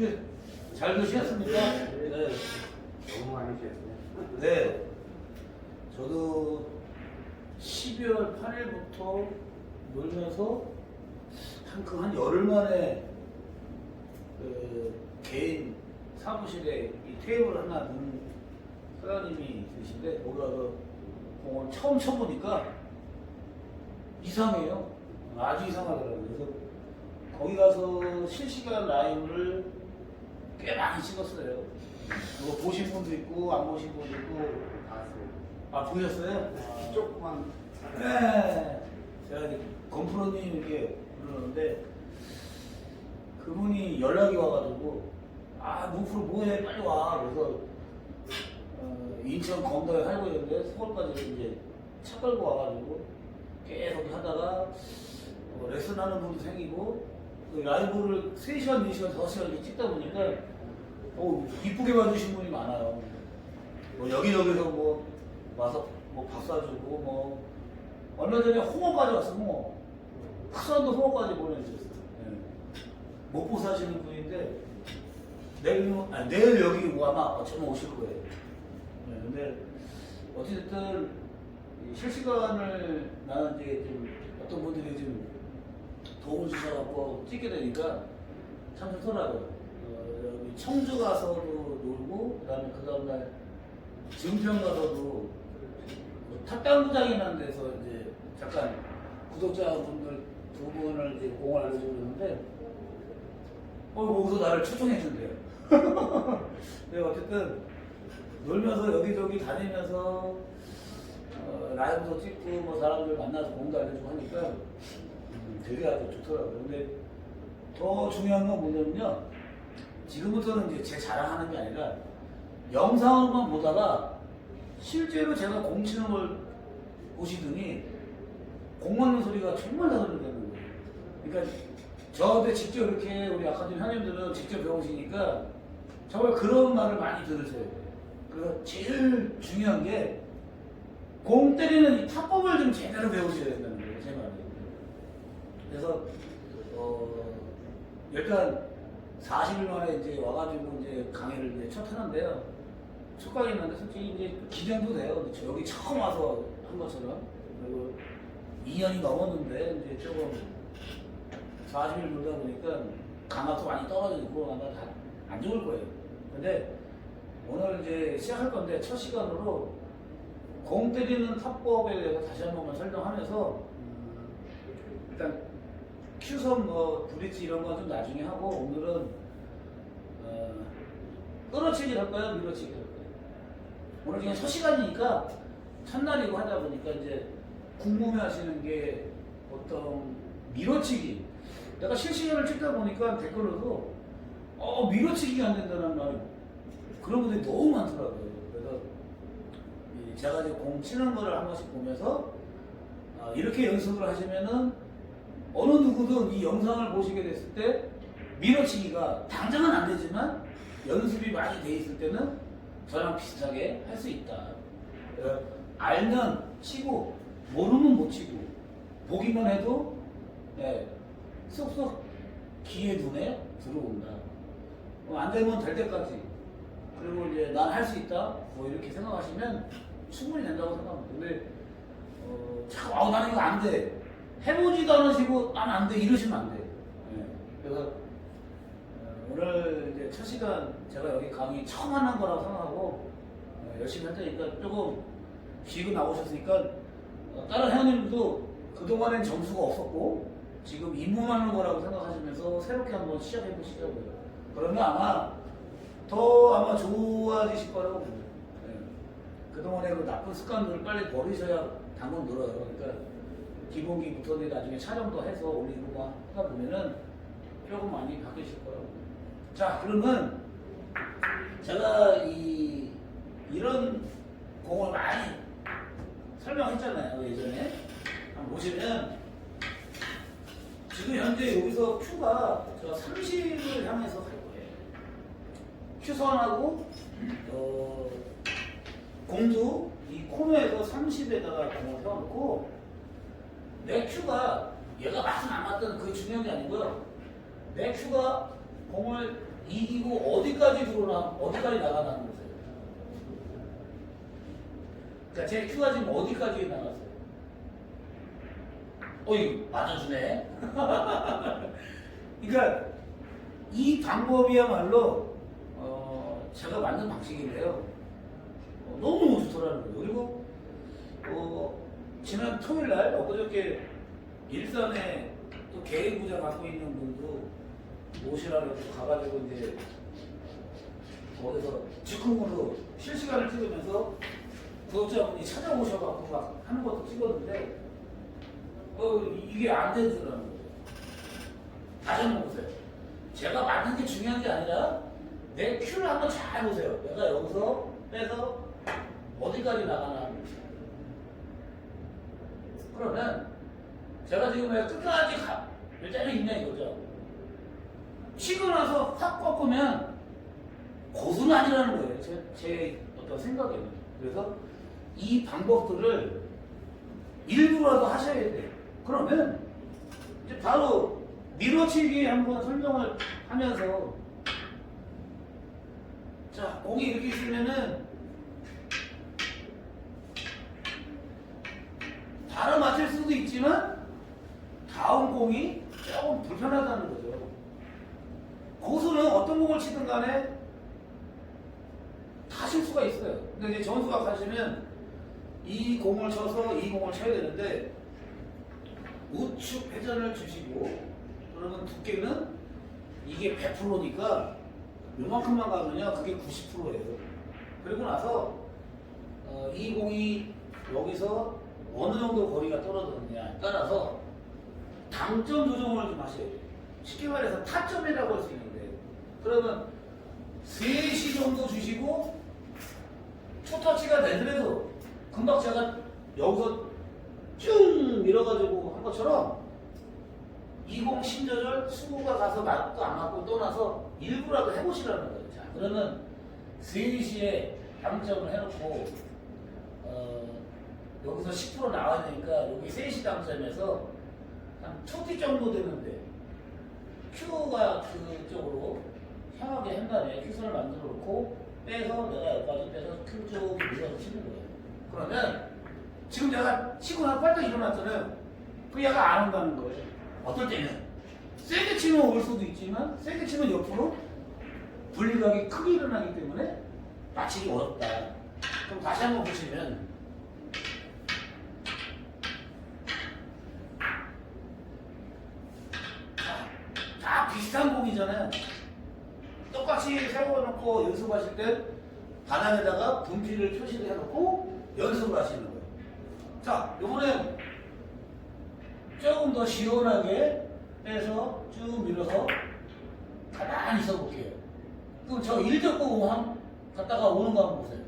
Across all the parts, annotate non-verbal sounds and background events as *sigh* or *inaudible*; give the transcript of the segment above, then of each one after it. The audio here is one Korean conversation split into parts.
어떻게 잘 드셨습니까? 네. 너무 많이 쉬었네. 네. 저도 12월 8일부터 놀면서 한 그 한 열흘 만에 그 개인 사무실에 이 테이블 하나 둔 사장님이 계신데 거기 가서 공을 처음 쳐보니까 이상해요. 아주 이상하더라고요. 그래서 거기 가서 실시간 라이브를 꽤 많이 찍었어요. 그거 보신 분도 있고 안 보신 분도 있고. 아 보셨어요? 조그만 네. 제가 이제 건프로님 이렇게 부르는데 그분이 연락이 와가지고 아 무프로 뭐해 빨리 와 그래서 어, 인천 검도에 살고 있는데 서울까지 이제 차 끌고 와가지고 계속 하다가 어, 레슨 하는 분도 생기고 그 라이브를 3시간, 4시간, 5시간 이렇게 찍다 보니까 어, 이쁘게 봐주신 분이 많아요. 뭐 여기저기서 뭐 와서 뭐 밥 사주고 뭐 얼마 전에 홍어까지 왔어 홍어 흑산도 홍어까지 보내주셨어요. 예. 목포 사시는 분인데 내일 아 내일 여기 뭐 아마 어쩌면 오실 거예요. 예, 근데 어찌됐든 이 실시간을 나는 이제 좀 어떤 분들이 좀 도움을 주셔갖고 찍게 되니까 참 좋더라고요. 어, 여기 청주 가서도 놀고 그다음에 그 다음날 증평 가서도 그 탑당구장이라는 데서 이제 잠깐 구독자분들 두 분을 이제 공을 알려주고 있는데 어 거기서 나를 초청해 준대요. 근데 *laughs* 어쨌든 놀면서 여기저기 다니면서 어, 라이브도 찍고 뭐 사람들 만나서 공도 알려주고 하니까 음, 되게 아주 좋더라고요. 근데 더 중요한 건 뭐냐면요. 지금부터는 이제 제 자랑하는 게 아니라 영상으로만 보다가 실제로 제가 공 치는 걸 보시더니 공 맞는 소리가 정말 잘 들리는 거예요. 그러니까 저한테 직접 이렇게 우리 아카데미 회원님들은 직접 배우시니까 정말 그런 말을 많이 들으셔야 돼요. 그래서 제일 중요한 게 공 때리는 이 타법을 좀 제대로 배우셔야 된다는 거예요, 제 말이. 그래서 어 일단 40일 만에 이제 와가지고 이제 강의를 이제 첫 하는데요. 첫 강의인데 솔직히 이제 기대도 돼요. 저 여기 처음 와서 한 것처럼 그리고 2년이 넘었는데 이제 조금 40일 놀다 보니까 강압도 많이 떨어지고 아마 다안 좋을 거예요. 근데 오늘 이제 시작할 건데 첫 시간으로 공 때리는 타법에 대해서 다시 한 번만 설명하면서 음, 일단 큐선 뭐 브릿지 이런 건 좀 나중에 하고 오늘은 어, 끌어치기 할까요? 밀어치기 할까요? 오늘 그냥 첫 시간이니까 첫날이고 하다 보니까 이제 궁금해 하시는 게 어떤 밀어치기 내가 실시간을 찍다 보니까 댓글로도 어 밀어치기가 안 된다는 말이 그런 분들이 너무 많더라고요 그래서 이 제가 이제 공 치는 거를 한 번씩 보면서 아, 이렇게 연습을 하시면은 어느 누구든 이 영상을 보시게 됐을 때 밀어치기가 당장은 안 되지만 연습이 많이 돼 있을 때는 저랑 비슷하게 할 수 있다. 그래서 알면 치고 모르면 못 치고 보기만 해도 예, 쏙쏙 귀에 눈에 들어온다. 어, 안 되면 될 때까지 그리고 이제 난 할 수 있다. 뭐 이렇게 생각하시면 충분히 된다고 생각합니다. 근데 어, 자꾸 나는 이거 안 돼. 해보지도 않으시고 난안돼 이러시면 안 돼. 예. 그래서 어, 오늘 이제 첫 시간 제가 여기 강의 처음 하는 거라고 생각하고 어, 열심히 할 테니까 조금 지금 나오셨으니까 어, 다른 회원님들도 그동안엔 점수가 없었고 지금 입문하는 거라고 생각하시면서 새롭게 한번 시작해 보시자고요. 그러면 아마 더 아마 좋아지실 거라고 봅니다. 예. 그동안의 그 나쁜 습관들을 빨리 버리셔야 당근 늘어요. 그러니까 기본기부터 이제 나중에 촬영도 해서 올리고 막 하다 보면은 조금 많이 바뀌실 거라고. 자, 그러면 제가 이 이런 공을 많이 설명했잖아요 예전에. 한번 보시면 지금 현재 여기서 큐가 제가 30을 향해서 갈 거예요. 큐선하고 어, 공도 이 코너에서 30에다가 공을 세워놓고 내 큐가 얘가 맞든 안 맞든 그게 중요한 게 아니고요. 내 큐가 공을 이기고 어디까지 들어오나 어디까지 나가나는 거세요. 그러니까 제 큐가 지금 어디까지 나갔어요? 어이 맞아주네. *laughs* 그러니까 이 방법이야말로 어, 제가 만든 방식인데요. 어, 너무 좋더라는 거예요. 그리고 어, 지난 토요일 날 엊그저께 일산에 또 개인 부자 갖고 있는 분도 모시라고 가가지고 이제 거기서 즉흥으로 실시간을 찍으면서 구독자분이 찾아오셔갖고 막 하는 것도 찍었는데 어, 이게 안 되더라는 거예요. 다시 한번 보세요. 제가 만든 게 중요한 게 아니라 내 큐를 한번 잘 보세요. 내가 여기서 빼서 어디까지 나가나 그러면 제가 지금 왜 끝까지 가, 일자리 있냐 이거죠. 치고 나서 확 꺾으면 고수는 아니라는 거예요. 제, 제 어떤 생각에는. 그래서 이 방법들을 일부라도 하셔야 돼요. 그러면 이제 바로 밀어치기 한번 설명을 하면서 자 공이 이렇게 있으면은 바로 맞을 수도 있지만 다음 공이 조금 불편하다는 거죠. 고수는 어떤 공을 치든 간에 다 실수가 있어요. 근데 이제 전수가 가시면 이 공을 쳐서 이 공을 쳐야 되는데 우측 회전을 주시고 그러면 두께는 이게 100%니까 요만큼만 가면요 그게 90%예요. 그리고 나서 어, 이 공이 여기서 어느 정도 거리가 떨어졌느냐에 따라서 당점 조정을 좀 하셔야 돼요. 쉽게 말해서 타점이라고 할 수 있는데 그러면 3시 정도 주시고 초터치가 되더라도 금방 제가 여기서 쭉 밀어가지고 한 것처럼 20 신조절 수구가 가서 맞고 안 맞고 떠나서 일부라도 해보시라는 거예요. 자, 그러면 3시에 당점을 해놓고 어, 여기서 10% 나와야 되니까 여기 3시 당점에서 한 2티 정도 되는데 큐가 그쪽으로 향하게 한 다음에 큐선을 만들어 놓고 빼서 내가 여기까지 빼서 큐 쪽으로 밀어서 치는 거예요. 그러면 지금 내가 치고 나서 빨딱 일어났잖아요. 그 얘가 안 온다는 거예요. 어떨 때는 세게 치면 올 수도 있지만 세게 치면 옆으로 분리각이 크게 일어나기 때문에 맞히기 어렵다. 그럼 다시 한번 보시면 자, 다 비슷한 공이잖아요. 똑같이 세워놓고 연습하실 때 바닥에다가 분필을 표시를 해놓고 연습을 하시는 거예요. 자, 이번엔 조금 더 시원하게 빼서 쭉 밀어서 가만히 있어 볼게요. 그럼 저 일적고 한 갔다가 오는 거 한번 보세요.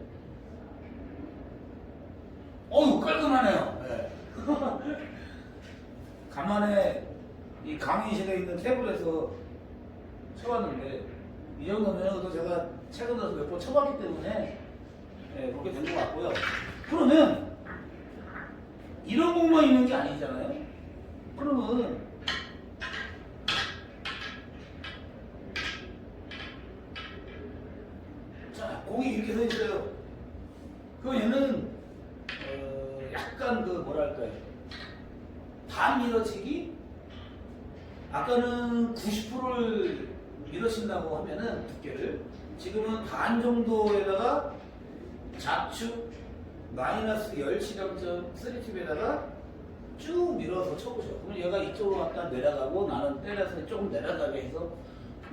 어유 깔끔하네요. 네. *laughs* 간만에 이 강의실에 있는 태블에서 쳐봤는데 이 정도면 또 제가 최근 들어서 몇 번 쳐봤기 때문에 네, 그렇게 된 것 같고요. 그러면 이런 공만 있는 게 아니잖아요. 그러면 자 공이 이렇게 서 있어요. 그 얘는 어, 약간 그 뭐랄까요 반 밀어치기 아까는 90%를 밀어친다고 하면은 두께를 지금은 반 정도에다가 좌측 마이너스 10시점점 3팁에다가 쭉 밀어서 쳐보셔. 그러면 얘가 이쪽으로 갔다 내려가고 나는 때려서 조금 내려가게 해서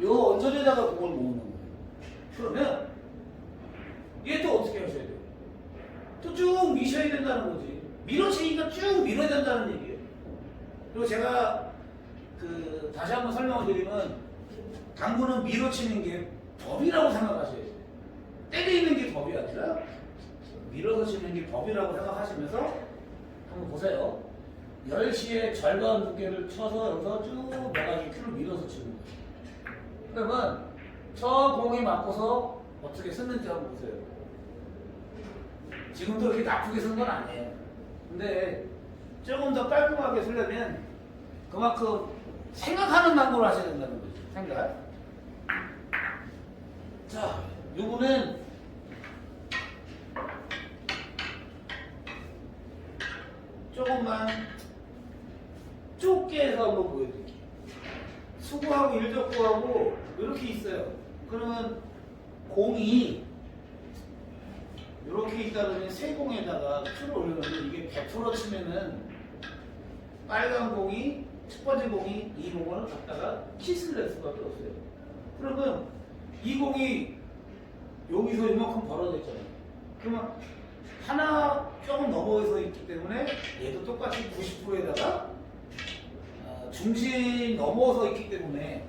요 언저리에다가 공을 모으는 거예요. 그러면 얘 또 어떻게 하셔야 돼요? 또 쭉 미셔야 된다는 거지. 밀어치기가 쭉 밀어야 된다는 얘기예요. 그리고 제가 그 다시 한번 설명을 드리면 당구는 밀어치는 게 법이라고 생각하셔야 돼요. 때리는 게 법이 아니라 밀어서 치는 게 법이라고 생각하시면서 한번 보세요. 10시에 절반 두께를 쳐서 여기서 쭉 내가지고 큐를 밀어서 치는 거예요. 그러면 저 공이 맞고서 어떻게 쓰는지 한번 보세요. 지금도 이렇게 나쁘게 쓴 건 아니에요. 근데 조금 더 깔끔하게 쓰려면 그만큼 생각하는 방법을 하셔야 된다는 거죠. 생각. 요거는 조금만 좁게 해서 한번 보여드릴게요. 수구하고 일적구하고 이렇게 있어요. 그러면 공이 이렇게 있다면 세 공에다가 큐를 올리는데 이게 100% 치면은 빨간 공이 첫 번째 공이 이 공을 갖다가 키스를 낼 수밖에 없어요. 그러면 이 공이 여기서 이만큼 벌어져 있잖아요. 그러면 하나 조금 넘어서 있기 때문에 얘도 똑같이 90%에다가 아, 중심 넘어서 있기 때문에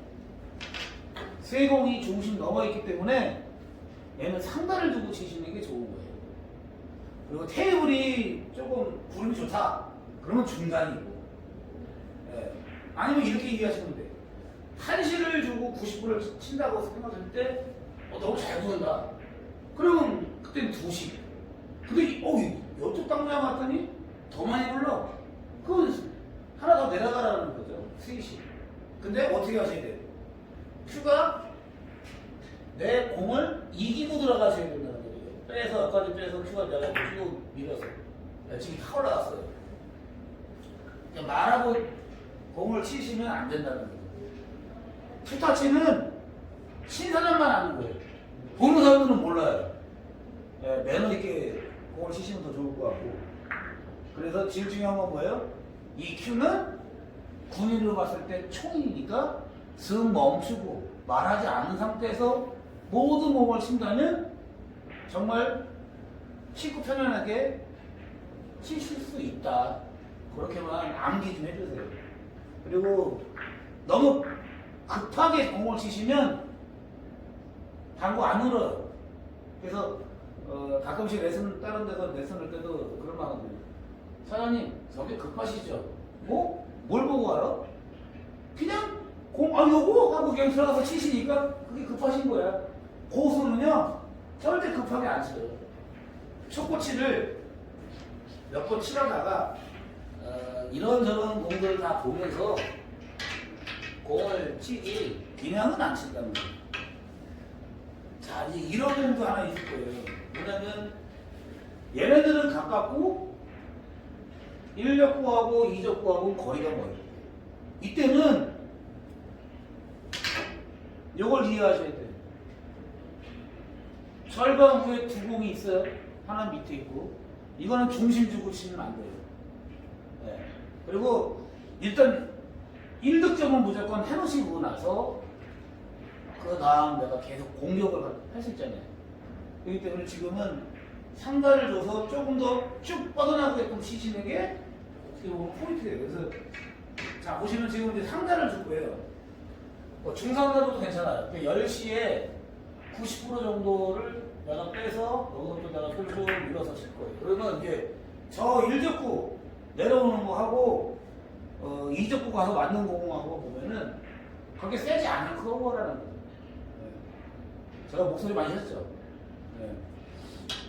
세 공이 중심 넘어 있기 때문에 얘는 상단을 두고 치시는 게 좋은 거예요. 그리고 테이블이 조금 구름이 좋다. 그러면 중단이고. 예. 아니면 이렇게 이해하시면 돼요. 한시를 주고 90%를 친다고 생각할 때 어, 너무 잘 구른다. 그러면 그때는 2시. 근데 이- 어, 이- 이쪽 당장 왔더니 더 많이 불러. 그건 하나 더 내려가라는 거죠. 3시. 근데 어떻게 하셔야 돼요? 큐가 내 공을 이기고 들어가셔야 된다는 거죠. 빼서 아까도 빼서 큐가 내가 큐 밀어서 야, 지금 타 올라갔어요. 말하고 공을 치시면 안 된다는 거죠. 투타치는 친 사람만 아는 거예요. 보는 사람들은 몰라요. 예, 매너 있게 공을 치시면 더 좋을 것 같고. 그래서 제일 중요한 건 뭐예요? 이 큐는 군인으로 봤을 때 총이니까 슥 멈추고 말하지 않는 상태에서 모든 몸을 친다면 정말 쉽고 편안하게 치실 수 있다. 그렇게만 암기 좀 해주세요. 그리고 너무 급하게 공을 치시면 방구 안 울어요. 그래서 어, 가끔씩 레슨 다른 데서 레슨 할 때도 그런 말 하거든요. 사장님 저게 급하시죠? 뭐? 뭘 보고 와요? 그냥 공, 아, 요거? 하고 그냥 들어가서 치시니까 그게 급하신 거야. 고수는요, 절대 급하게 안 쳐요. 초코치를 몇 번 치다가, 어, 이런저런 공들을 다 보면서 공을 치지, 그냥은 안 친다는 거예요. 자, 이제 이런 공도 하나 있을 거예요. 뭐냐면, 얘네들은 가깝고, 1적구하고 2적구하고 거리가 멀어요. 이때는 이걸 이해하셔야 돼요. 절반 후에 두 공이 있어요. 하나 밑에 있고. 이거는 중심 주고 치면 안 돼요. 네. 그리고 일단 1득점은 무조건 해놓으시고 나서 그 다음 내가 계속 공격을 할 수 있잖아요. 그렇기 때문에 지금은 상단을 줘서 조금 더 쭉 뻗어나오게끔 치시는 게 어떻게 보면 포인트예요. 그래서 자 보시면 지금 이제 상단을 줄 거예요. 뭐 중상단도 괜찮아요. 10시에 90% 정도를 내가 빼서 여기서 또 내가 꿀꿀 밀어서 칠 거예요. 그러면 이제 저 1적구 내려오는 거 하고 어, 2적구 가서 맞는 공하고 보면은 그렇게 세지 않은 커버라는 거예요. 네. 제가 목소리 많이 했죠. 네.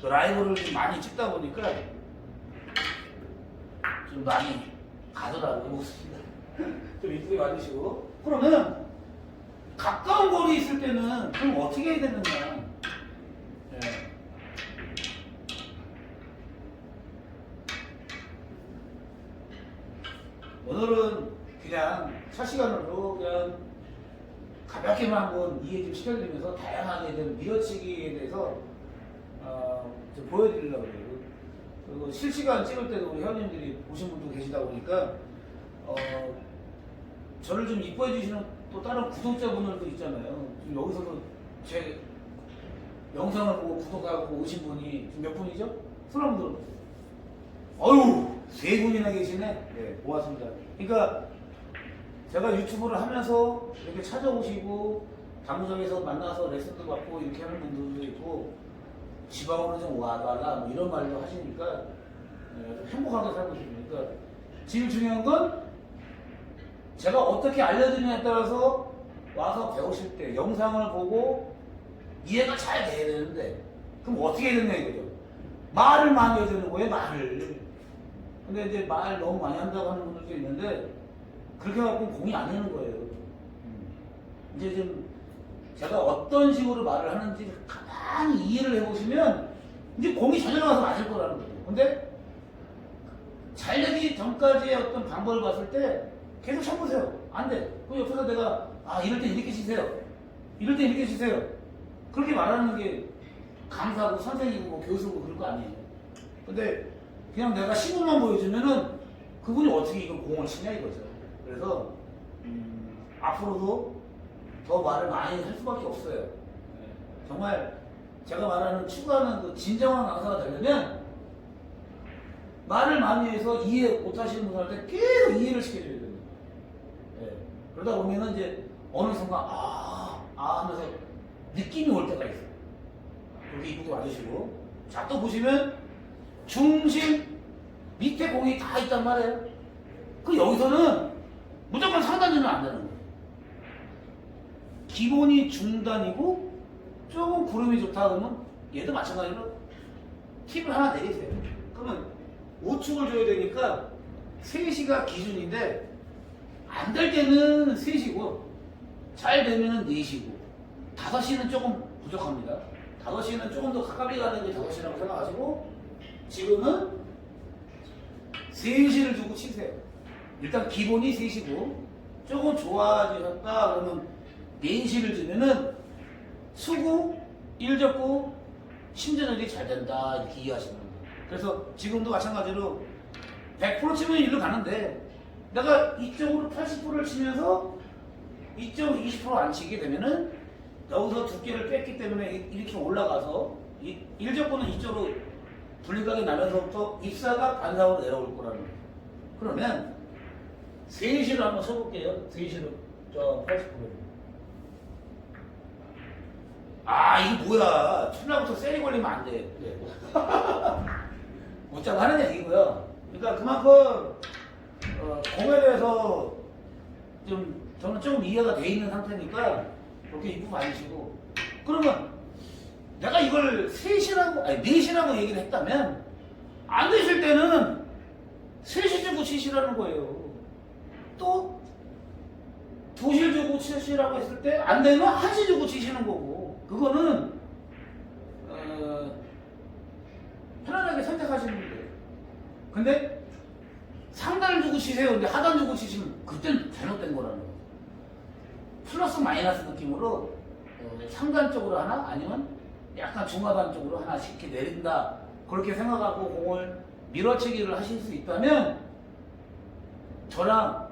또 라이브를 좀 많이 찍다 보니까 좀 많이 가더라고요 목소리가 *laughs* 좀 이쁘게 만드시고 그러면 가까운 거리 있을 때는 그럼 어떻게 해야 되느냐 예. 오늘은 그냥 첫 시간으로 그냥 가볍게만 한번 이해 좀 시켜드리면서 다양하게 된 밀어치기에 대해서 어, 좀 보여드리려고 그래요. 그리고 실시간 찍을 때도 우리 회원님들이 보신 분도 계시다 보니까 어, 저를 좀 이뻐해 주시는 또 다른 구독자분들도 있잖아요. 지금 여기서도 제 영상을 보고 구독하고 오신 분이 몇 분이죠? 손 한번 들어보세요. 어유 세 분이나 계시네. 네, 고맙습니다. 그러니까 제가 유튜브를 하면서 이렇게 찾아오시고 당구장에서 만나서 레슨도 받고 이렇게 하는 분들도 있고 지방으로 좀 와달라 뭐 이런 말도 하시니까 네, 좀 행복하게 살고 싶으니까. 제일 중요한 건 제가 어떻게 알려드리냐에 따라서 와서 배우실 때 영상을 보고 이해가 잘 돼야 되는데 그럼 어떻게 해야 되냐 이거죠. 말을 많이 해야 되는 거예요 말을. 근데 이제 말 너무 많이 한다고 하는 분들도 있는데 그렇게 갖고 공이 안 되는 거예요. 음. 이제 좀 제가 어떤 식으로 말을 하는지 가만히 이해를 해보시면 이제 공이 전혀 나가서 맞을 거라는 거예요. 근데 잘 되기 전까지의 어떤 방법을 봤을 때 계속 쳐보세요. 안 돼. 그 옆에서 내가 아 이럴 때 이렇게 치세요. 이럴 때 이렇게 치세요. 그렇게 말하는 게 강사고 선생님이고 뭐 교수고 그럴 거 아니에요. 근데 그냥 내가 시범만 보여주면은 그분이 어떻게 이거 공을 치냐 이거죠. 그래서 음, 앞으로도 더 말을 많이 할 수밖에 없어요. 네. 정말 제가 말하는 추구하는 그 진정한 강사가 되려면 말을 많이 해서 이해 못하시는 분한테 계속 이해를 시켜줘야 됩니다. 예. 그러다 보면은 이제 어느 순간 아, 아 하면서 느낌이 올 때가 있어요. 그렇게 이쁘게 와주시고 자 또 보시면 중심 밑에 공이 다 있단 말이에요. 그 여기서는 무조건 상단전은 안 되는 거예요. 기본이 중단이고 조금 구름이 좋다 그러면 얘도 마찬가지로 팁을 하나 내리세요. 그러면 우측을 줘야 되니까 3시가 기준인데 안 될 때는 3시고 잘 되면은 4시고 5시는 조금 부족합니다. 5시는 조금 더 가까이 가는 게 5시라고 생각하시고 지금은 3시를 두고 치세요. 일단 기본이 3시고 조금 좋아지셨다 그러면 4시를 주면은 수구, 일적구, 심전열이 잘 된다 이렇게 이해하시면 됩니다. 그래서 지금도 마찬가지로 100% 치면 일로 가는데 내가 이쪽으로 80%를 치면서 이쪽 20%안 치게 되면은 여기서 두께를 뺐기 때문에 이- 이렇게 올라가서 이, 일적구는 이쪽으로 분리각이 나면서부터 입사가 반사으로 내려올 거라는 거예요. 그러면 3시를 한번 쳐볼게요. 3시로 저 80%. 아 이거 뭐야 첫날부터 세리 걸리면 안 돼. 못자고 하는 얘기고요. 그러니까 그만큼 어, 공에 대해서 좀 저는 조금 이해가 돼 있는 상태니까 그렇게 입고 다니시고 그러면 내가 이걸 3시라고 아니 4시라고 얘기를 했다면 안 되실 때는 3시 주고 치시라는 거예요. 또 2시 주고 치시라고 했을 때 안 되면 1시 주고 치시는 거고 그거는 어, 편안하게 선택하시는 거예요. 근데 상단을 주고 치세요. 근데 하단 주고 치시면 그때는 잘못된 거라는 거예요. 플러스 마이너스 느낌으로 어, 상단 쪽으로 하나 아니면 약간 중하단 쪽으로 하나씩 이렇게 내린다 그렇게 생각하고 공을 밀어치기를 하실 수 있다면 저랑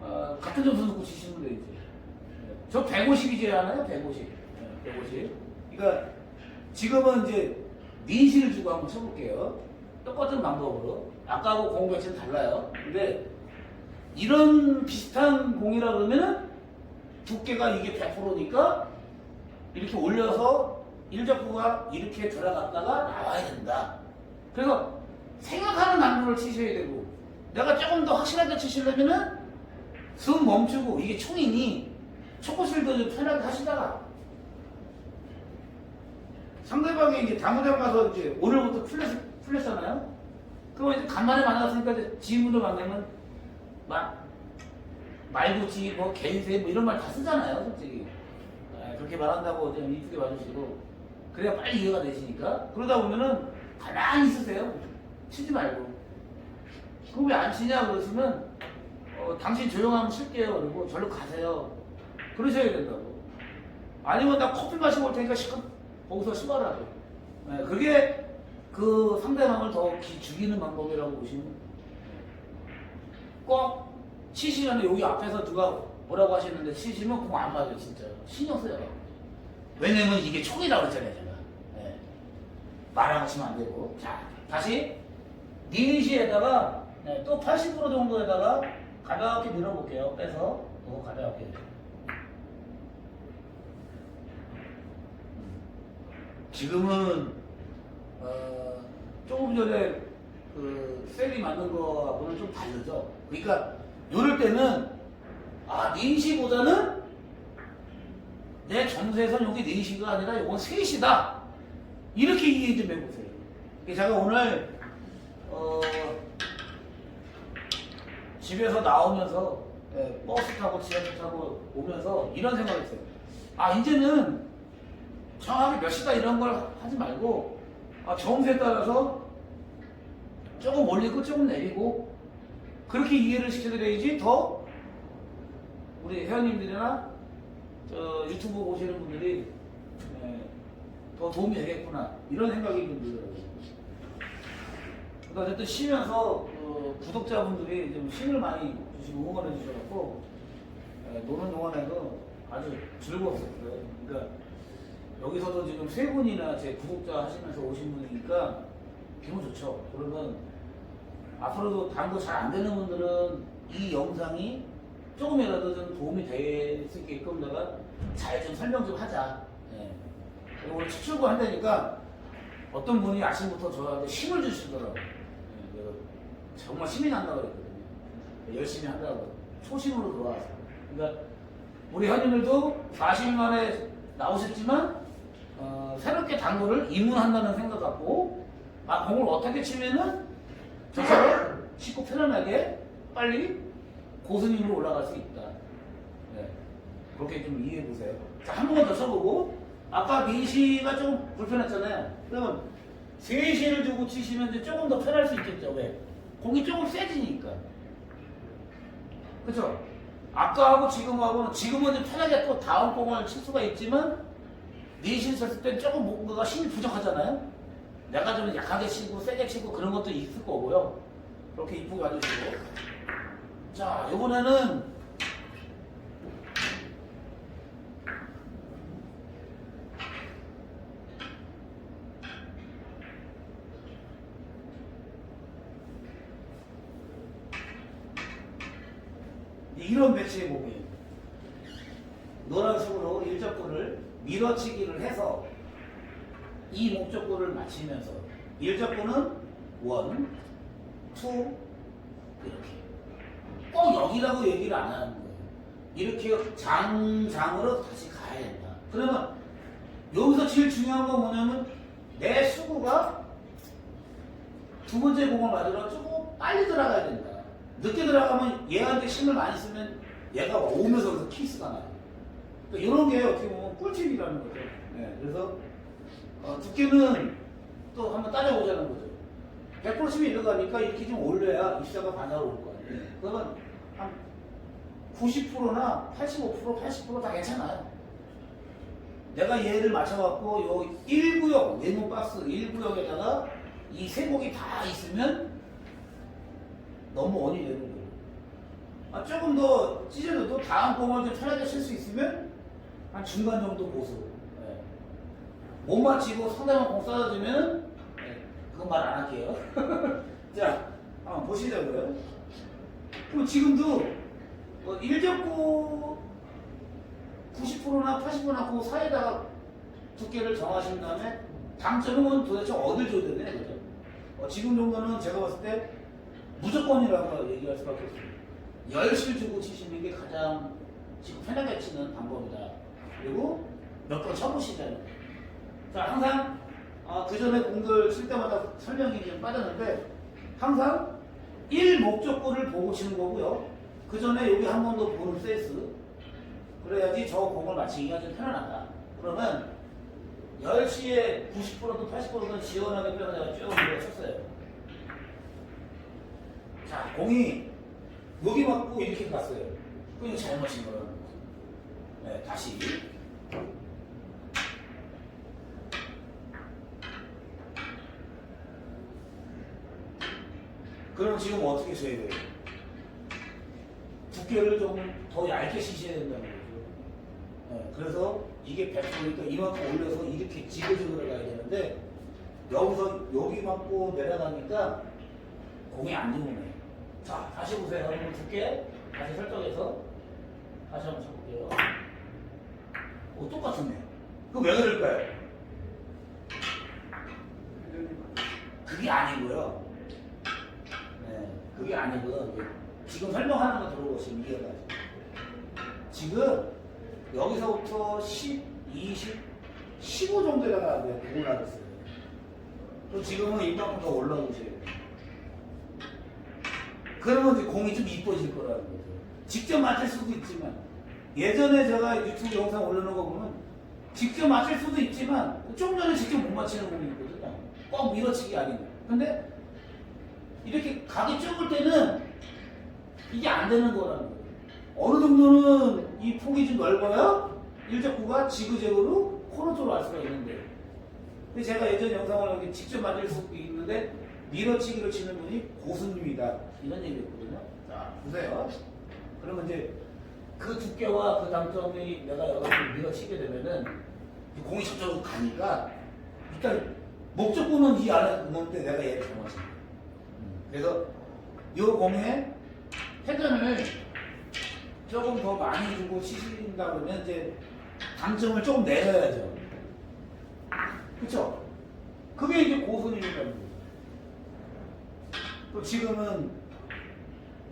어, 같은 점수 놓고 치시면 되지. 저 150이지 않아요? 150. 네, 150. 그러니까 지금은 이제 니시를 주고 한번 쳐볼게요. 똑같은 방법으로. 아까하고 공 배치는 달라요. 근데 이런 비슷한 공이라 그러면은 두께가 이게 100%니까 이렇게 올려서 일적구가 이렇게 들어갔다가 나와야 된다. 그래서 생각하는 난로를 치셔야 되고 내가 조금 더 확실하게 치시려면은 숨 멈추고 이게 총이니 초코실도 좀 편하게 하시다가 상대방이 이제 당구장 가서 이제 오늘부터 풀렸, 풀렸잖아요. 그럼 이제 간만에 만났으니까 지인분들 만나면 막 말고지 뭐 갠세 뭐 이런 말 다 쓰잖아요, 솔직히. 아, 그렇게 말한다고 좀 이쁘게 봐주시고 그래야 빨리 이해가 되시니까 그러다 보면은 가만히 있으세요. 치지 말고. 그럼 왜안 치냐 그러시면 어, 당신 조용하면 칠게요. 그리고 절로 가세요. 그러셔야 된다고. 아니면 나 커피 마시고 올 테니까 시컷 거기서 쉬어라고. 네, 그게 그 상대방을 더 기- 죽이는 방법이라고 보시면. 꼭 치시면 여기 앞에서 누가 뭐라고 하시는데 치시면 공 안 맞아요 진짜 신경 써요. 왜냐면 이게 총이라고 그랬잖아요 제가. 네. 말하고 치면 안 되고. 자 다시 니시에다가 네, 또 80% 정도에다가 가볍게 밀어볼게요. 빼서 또 가볍게. 지금은 어, 조금 전에 그 셀이 맞는 거하고는 좀 다르죠. 그러니까 이럴 때는 아 니시보다는 내 정세선 여기 니시가 아니라 이건 셋이다. 이렇게 이해 좀 해보세요. 제가 오늘 어, 집에서 나오면서 예, 버스 타고 지하철 타고 오면서 이런 생각을 했어요. 아 이제는 정확히 몇 시다 이런 걸 하지 말고 아, 정세에 따라서 조금 올리고 조금 내리고 그렇게 이해를 시켜드려야지 더 우리 회원님들이나 저 유튜브 보시는 분들이 예, 더 도움이 되겠구나 이런 생각이 좀 들더라고요. 그러니까 어쨌든 쉬면서 어, 구독자분들이 좀 힘을 많이 주시고 응원해 주셔갖고 예, 노는 동안에도 아주 즐거웠었어요. 그러니까 여기서도 지금 세 분이나 제 구독자 하시면서 오신 분이니까 기분 좋죠. 그러면 앞으로도 당도 잘 안 되는 분들은 이 영상이 조금이라도 좀 도움이 될 수 있게끔 내가 잘 좀 설명 좀 하자. 예. 오늘 첫 출고한다니까 어떤 분이 아침부터 저한테 힘을 주시더라고요. 예, 정말 힘이 난다고 그랬거든요. 열심히 한다고. 초심으로 돌아와서. 그러니까 우리 현인들도 40일 만에 나오셨지만 어, 새롭게 당구를 입문한다는 생각 갖고 아 공을 어떻게 치면은 저처럼 쉽고 편안하게 빨리 고수님으로 올라갈 수 있다. 네. 그렇게 좀 이해해 보세요. 자, 한 번만 더 쳐보고 아까 4시가 좀 불편했잖아요. 그러면 3시를 주고 치시면 조금 더 편할 수 있겠죠. 왜? 공이 조금 세지니까. 그죠? 아까하고 지금하고는 지금은 좀 편하게 또 다음 공을 칠 수가 있지만 4시를 쳤을 때 조금 뭔가가 힘이 부족하잖아요. 내가 좀 약하게 치고 세게 치고 그런 것도 있을 거고요. 그렇게 이쁘게 와주시고. 자, 이번에는 이런 배치의 몸이에요. 노란색으로 일적구를 밀어치기를 해서 이 목적구를 맞추면서 일적구는 원, 투 이렇게 꼭 여기라고 얘기를 안 하는 거예요. 이렇게 장장으로 다시 가야 된다. 그러면 여기서 제일 중요한 건 뭐냐면 내 수구가 두 번째 공을 맞으러 조금 빨리 들어가야 된다. 늦게 들어가면 얘한테 힘을 많이 쓰면 얘가 오면서 키스가 나요. 그러니까 이런 게 어떻게 보면 꿀팁이라는 거죠. 네, 그래서 어, 두께는 또 한번 따져보자는 거죠. 100%쯤 이러가니까 이렇게 좀 올려야 입사가 반사로 올거 아니에요. 그러면 한 90%나 85%, 80%다 괜찮아요. 내가 얘를 맞춰갖고 요 1구역, 네모 박스 1구역에다가 이세 곡이 다 있으면 너무 원이 되는 거예요. 아, 조금 더 찢어져도 다음 공을 좀 편하게 칠 수 있으면 한 중간 정도 보수. 예. 못 맞히고 상대방 공 쏴주면 예, 그건 말 안 할게요. *laughs* 자, 한번 보시자고요. 그럼 지금도 어, 일적구 90%나 80%나 그 사이에다가 두께를 정하신 다음에 당점은 도대체 어딜 줘야 되냐 그죠? 어, 지금 정도는 제가 봤을 때 무조건이라고 얘기할 수밖에 없습니다. 열실 주고 치시는 게 가장 지금 편하게 치는 방법이다. 그리고 몇 번 쳐보시자는. 자, 항상 아, 그 전에 공들 칠 때마다 설명이 좀 빠졌는데 항상 1 목적구를 보고 치는 거고요. 그 전에 여기 한 번 더 보는 센스. 그래야지 저 공을 맞히기가 좀 편안하다. 그러면 10시에 90%도 80%도 지원하게 빼서 쭉 밀어쳤어요. 자, 공이 여기 맞고 이렇게 갔어요. 그럼 잘못 친 거라는 거죠. 네, 다시. 그럼 지금 어떻게 쳐야 돼요? 두께를 좀 더 얇게 치셔야 된다는 거죠. 네, 그래서 이게 100%니까 이만큼 올려서 이렇게 지그재그를 가야 되는데 여기서 여기 맞고 내려가니까 공이 안 좋으네. 자, 다시 보세요. 여러분 두께 다시 설정해서 다시 한번 쳐볼게요. 오, 똑같네. 그럼 왜 그럴까요? 그게 아니고요. 아니고요. 이제 지금 설명하는 거 들어보시면 이해가죠. 지금 여기서부터 10, 20, 15 정도에다가 공을 하겠어요. 또 지금은 이만큼 더 올라오셔야 돼요. 그러면 이제 공이 좀 이뻐질 거라는 거죠. 직접 맞을 수도 있지만 예전에 제가 유튜브 영상 올려놓은 거 보면 직접 맞출 수도 있지만 좀 전에 직접 못 맞히는 공이 있거든요. 꼭 밀어치기 아니고. 근데 이렇게 각이 좁을 때는 이게 안 되는 거라는 거예요. 어느 정도는 이 폭이 좀 넓어야 일적구가 지그재그로 코너 쪽으로 갈 수가 있는데. 근데 제가 예전 영상을 여기 직접 만들 수 있는데 밀어치기로 치는 분이 고수님이다 이런 얘기였거든요. 자 보세요. 그러면 이제 그 두께와 그 당점이 내가 여러분을 밀어치게 되면은 이 공이 저쪽으로 가니까 일단 목적구는 이 안에 있는데 내가 얘를 잘못했요 그래서 이 공에 회전을 조금 더 많이 주고 치신다 그러면 이제 당점을 조금 내려야죠. 그쵸? 그게 이제 고수님이라는 거죠. 또 지금은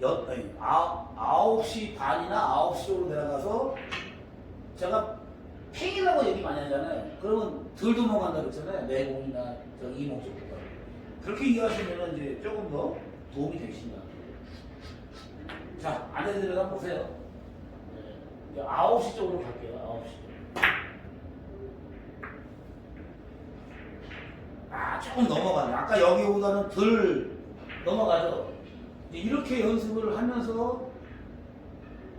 여, 아니, 아, 아홉 시 반이나 아홉 시 쪽으로 내려가서 제가 팽이라고 얘기 많이 하잖아요. 그러면 덜 넘어간다 그랬잖아요. 내공이나 저 이목 쪽보다. 그렇게 이해하시면 이제 조금 더 도움이 되신다. 자, 안에 들어가 보세요. 네, 이제 아홉 시 쪽으로 갈게요. 아홉 시 쪽. 아, 조금 넘어가네. 아까 여기보다는 덜 넘어가죠. 이렇게 연습을 하면서,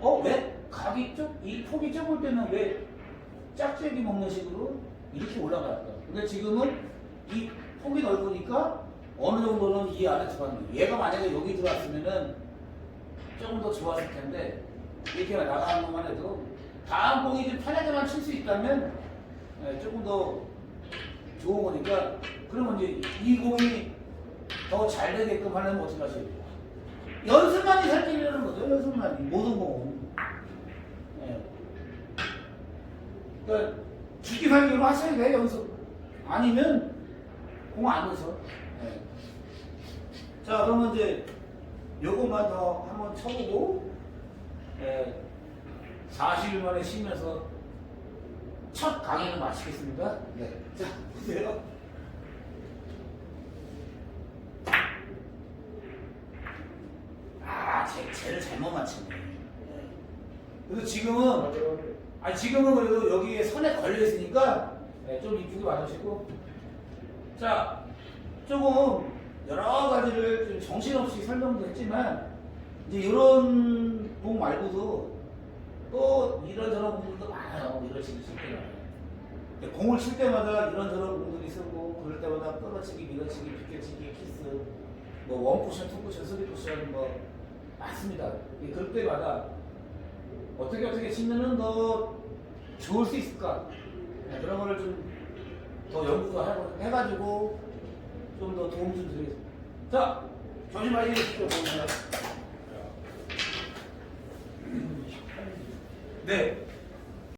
어, 왜 각이 좁, 이 폭이 좁을 때는 왜 짝짝이 먹는 식으로 이렇게 올라갈까? 근데 지금은 이 폭이 넓으니까 어느 정도는 이 안에 거예요. 얘가 만약에 여기 들어왔으면은 조금 더 좋았을 텐데, 이렇게 나가는 것만 해도 다음 공이 좀 편하게만 칠 수 있다면 예, 조금 더 좋은 거니까 그러면 이제 이 공이 더 잘 되게끔 하려면 어떻게 하셔야 돼요? 연습만이 살길이라는 거죠. 연습만이 모든 공은. 예. 그러니까 죽기 살기로 하셔야 돼 연습. 아니면 공 안 넣어서. 예. 자 그러면 이제 요것만 더 한번 쳐보고 예. 40일 만에 쉬면서 첫 강의는 마치겠습니다. 네. 자 보세요. 아, 쟤, 쟤를 잘못 맞췄네. 그래서 지금은, 아니, 지금은 그래도 여기에 선에 걸려있으니까, 네, 좀 이쁘게 맞으시고. 자, 조금 여러 가지를 좀 정신없이 설명도 했지만, 이제 이런 공 말고도 또 이런저런 공들도 많아요. 때가. 근데 공을 칠 때마다 이런저런 공들이 쓰고, 그럴 때마다 끌어치기, 밀어치기, 비껴치기, 키스, 뭐 원쿠션, 투쿠션, 쓰리쿠션 뭐 많습니다. 이 그럴 때마다 어떻게 어떻게 치면은 더 좋을 수 있을까? 네, 그런 거를 좀 더 연구도 해가지고 좀 더 도움 좀 드리겠습니다. 자, 조심 하시겠습니다. 보세요. 네.